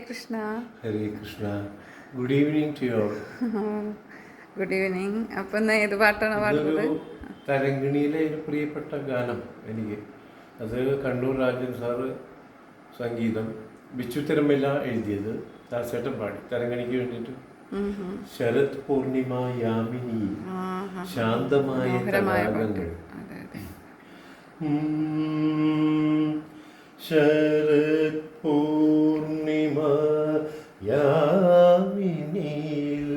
Krishna. Hare Krishna. Good evening to you good evening അപ്പം ഏത് പാട്ടാണ് പാടുന്നത്? തരങ്കിണിയിലെ ഒരു പ്രിയപ്പെട്ട ഗാനം എനിക്ക്. അത് കണ്ണൂർ രാജൻ സാറ് സംഗീതം ബിച്ചു എഴുതിയത് ദാസേട്ടൻ പാടി. തരങ്കണിക്ക് വേണ്ടിയിട്ട്. ശരത് പൂർണിമ യാമിനി ശാന്തമായ തടാകങ്ങൾ ശരത് യാമിനിയിൽ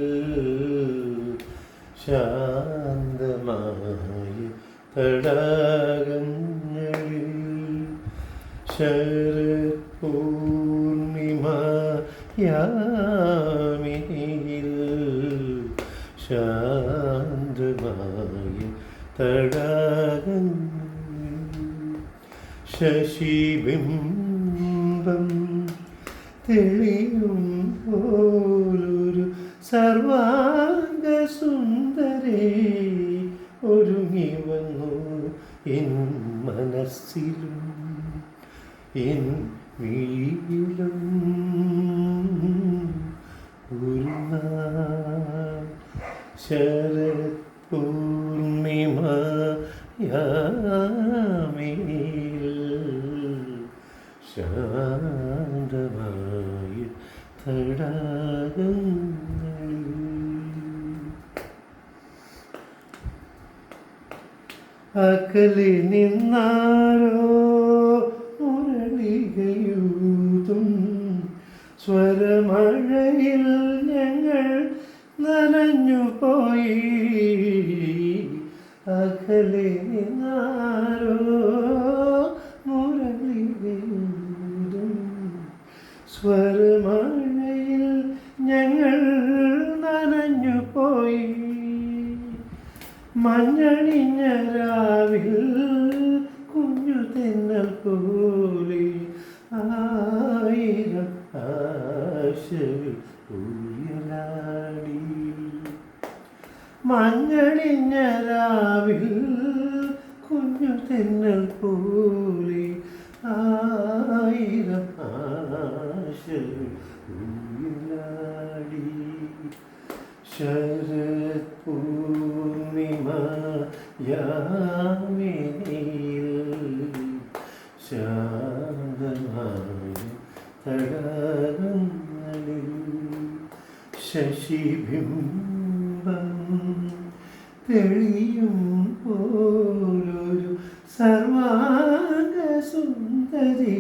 ശാന്തമായ തടാകങ്ങളിൽ ശരത് പൂർണിമ യാമിനിയിൽ ശാന്തമായ തടാകങ്ങൾ ശശിബിംബം തെളിയും പോലൊരു സർവാംഗ സുന്ദരേ ഒരുങ്ങി വന്നു എൻ മനസ്സിലും എൻ വീഴിലും ഒരു ശരത് പൂർണിമ യാമിയിൽ ശാന്തമായ തടാകങ്ങളിൽ അകലെ നിന്നാരോ മുരളികയൂതും. സ്വരമഴയിൽ ഞങ്ങൾ നനഞ്ഞു പോയി. അകലെ നിന്നാരോ മുരളികയൂതും. സ്വരമഴയിൽ ഞങ്ങൾ നനഞ്ഞു പോയി. മഞ്ഞണിഞ്ഞ രാവിൽ കുഞ്ഞു തിന്നൽ പോലെ ആയിരം ആശവിൽ ഉയലാടി മഞ്ഞണിഞ്ഞ രാവിൽ കുഞ്ഞു തിന്നൽ പോലെ ആയിരം ആശവിൽ ഉയലാടി ശരത് പൂർണിമ യാമിനിയിൽ ശാന്തമായ തടാകങ്ങളിൽ ശശിബിംബം തെളിയും പോലൊരു സർവാംഗ സുന്ദരി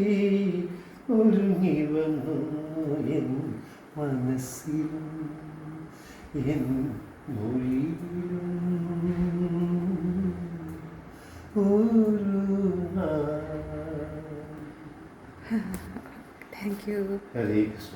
ഒരുങ്ങി വന്നു എൻ മനസ്സിലും. എൻ താങ്ക് യു ഹരേ കൃഷ്ണ.